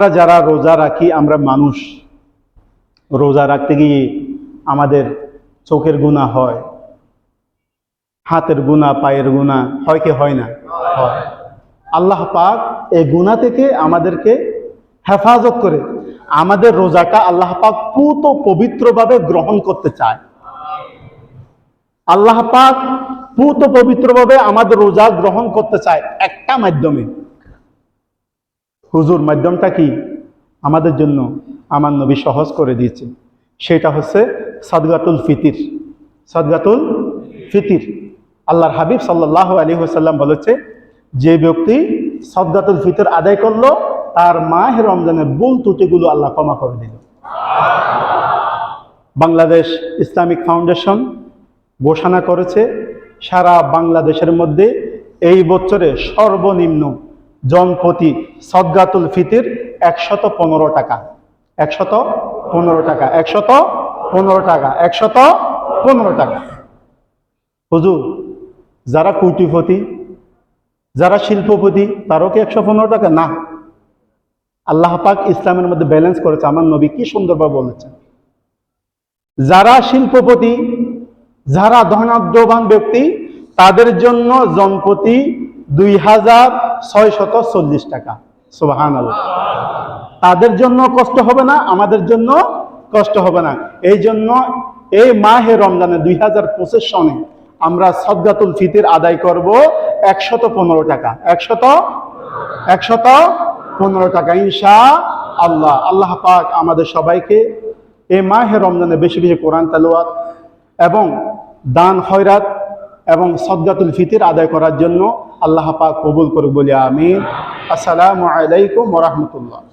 আমরা যারা রোজা রাখি, আমরা মানুষ। রোজা রাখতে গিয়ে আমাদের চোখের গুণা হয়, হাতের গুণা পায়ের গুণা হয় কি হয় না? হয়। আল্লাহ পাক এই গুণা থেকে আমাদেরকে হেফাজত করে আমাদের রোজাটা আল্লাহ পাক পুত পবিত্রভাবে গ্রহণ করতে চায়। আল্লাহ পাক পুত পবিত্রভাবে আমাদের রোজা গ্রহণ করতে চায় একটা মাধ্যমে। হুজুর মাধ্যমটা কি? আমাদের জন্য আমার নবী সহজ করে দিয়েছে। সেটা হচ্ছে সাদগাতুল ফিতির। সাদগাতুল ফিতির। আল্লাহর হাবিব সাল্লাহ আলী সাল্লাম বলেছে, যে ব্যক্তি সদগাতুল ফিতর আদায় করল, তার মাহের রমজানের ভুল ত্রুটিগুলো আল্লাহ ক্ষমা করে দিল। বাংলাদেশ ইসলামিক ফাউন্ডেশন ঘোষণা করেছে, সারা বাংলাদেশের মধ্যে এই বছরে সর্বনিম্ন জনপ্রতি সদগাতুল ফিতির একশত পনেরো টাকা। একশত পনেরো টাকা। একশত পনেরো টাকা। একশত পনেরো টাকা। হুজুর, যারা কুটিপতি, যারা শিল্পপতি, তারও কি একশো পনেরো টাকা? না। আল্লাহ পাক ইসলামের মধ্যে ব্যালেন্স করেছে। আমার নবী কি সুন্দরভাবে বলেছেন? যারা শিল্পপতি, যারা ধনাঢ্যবান ব্যক্তি, তাদের জন্য জনপ্রতি দুই হাজার ছয় শত চল্লিশ টাকা। সুবাহান তাদের জন্য কষ্ট হবে না, আমাদের জন্য কষ্ট হবে না। এই জন্য এই মাহে রমজানে দুই হাজার পঁচিশ সনে আমরা সদগাতুল ফিতির আদায় করব একশত পনেরো টাকা। একশত একশত পনেরো টাকা ইনশা আল্লাহ আল্লাহ পাক আমাদের সবাইকে এই মাহে রমজানে বেশি বেশি কোরআন তালুয়াত এবং দান খয়রাত এবং সদ্গাতুল ফিতির আদায় করার জন্য আল্লাহ পাক কবুল করুক বলি আমিন। আসসালামু আলাইকুম রহমতুল্লাহ।